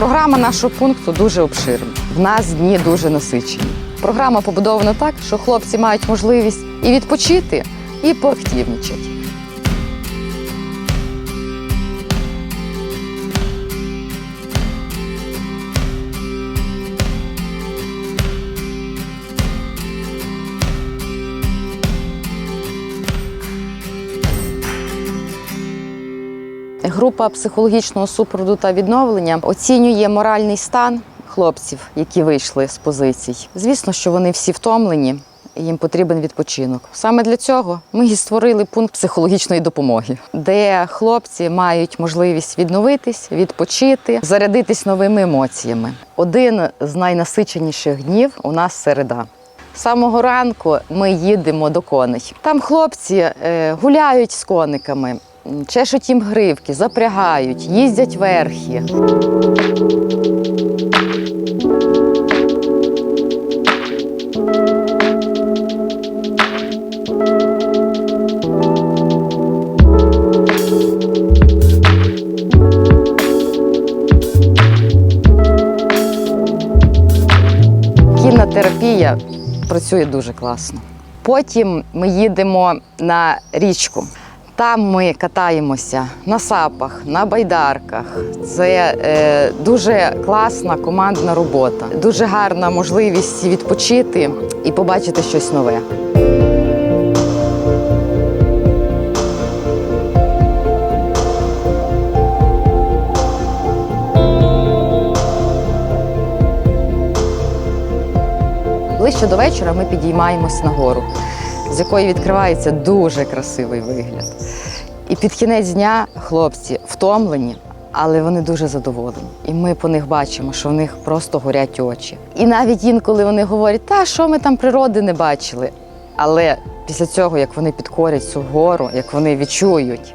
Програма нашого пункту дуже обширна. В нас дні дуже насичені. Програма побудована так, що хлопці мають можливість і відпочити, і поактивнічати. Група психологічного супроводу та відновлення оцінює моральний стан хлопців, які вийшли з позицій. Звісно, що вони всі втомлені. Їм потрібен відпочинок. Саме для цього ми і створили пункт психологічної допомоги, де хлопці мають можливість відновитись, відпочити, зарядитись новими емоціями. Один з найнасиченіших днів у нас середа. Самого ранку ми їдемо до коней. Там хлопці е, гуляють з кониками, чешуть їм гривки, запрягають, їздять верхи. Терапія працює дуже класно. Потім ми їдемо на річку. Там ми катаємося на сапах, на байдарках. Це е, дуже класна командна робота, дуже гарна можливість відпочити і побачити щось нове. Ближче до вечора ми підіймаємось на гору, з якої відкривається дуже красивий вигляд. І під кінець дня хлопці втомлені, але вони дуже задоволені. І ми по них бачимо, що в них просто горять очі. І навіть інколи вони говорять, та що ми там природи не бачили. Але після цього, як вони підкорять цю гору, як вони відчують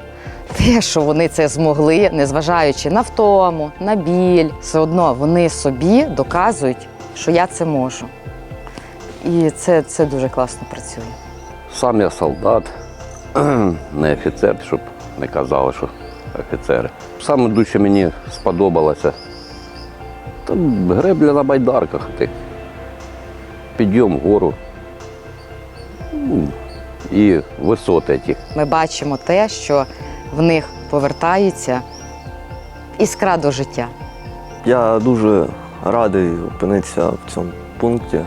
те, що вони це змогли, незважаючи на втому, на біль, все одно вони собі доказують, що я це можу. І це, це дуже класно працює. Сам я солдат, не офіцер, щоб не казали, що офіцери. Саме дуже мені сподобалося. Там гребля на байдарках. Ти. Підйом вгору. Ну, І висоти ті. Ми бачимо те, що в них повертається іскра до життя. Я дуже радий опинитися в цьому пункті,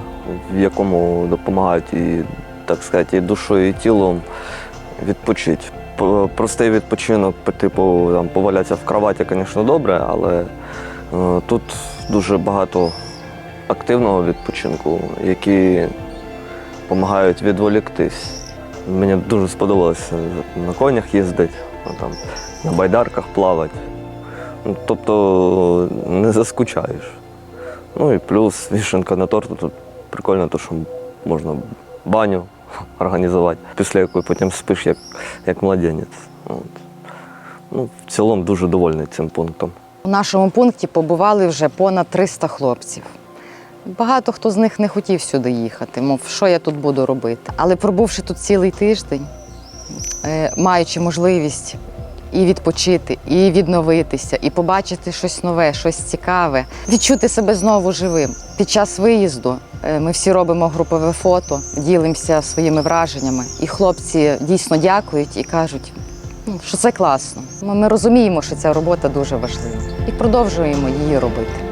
в якому допомагають і, так сказати, і душою, і тілом відпочити. Простий відпочинок, типу там, повалятися в кроваті, звісно, добре, але е, тут дуже багато активного відпочинку, які допомагають відволіктись. Мені дуже сподобалося на конях їздити, там, на байдарках плавати. Ну, Тобто не заскучаєш. Ну і плюс вішенка на торту тут прикольно, то що можна баню організувати, після якої потім спиш як, як младенець. От. Ну, в цілому дуже довольний цим пунктом. У нашому пункті побували вже понад 300 хлопців. Багато хто з них не хотів сюди їхати, мов, що я тут буду робити. Але пробувши тут цілий тиждень, е, маючи можливість і відпочити, і відновитися, і побачити щось нове, щось цікаве, відчути себе знову живим. Під час виїзду е, ми всі робимо групове фото, ділимося своїми враженнями. І хлопці дійсно дякують і кажуть, ну, що це класно. Ми, ми розуміємо, що ця робота дуже важлива, і продовжуємо її робити.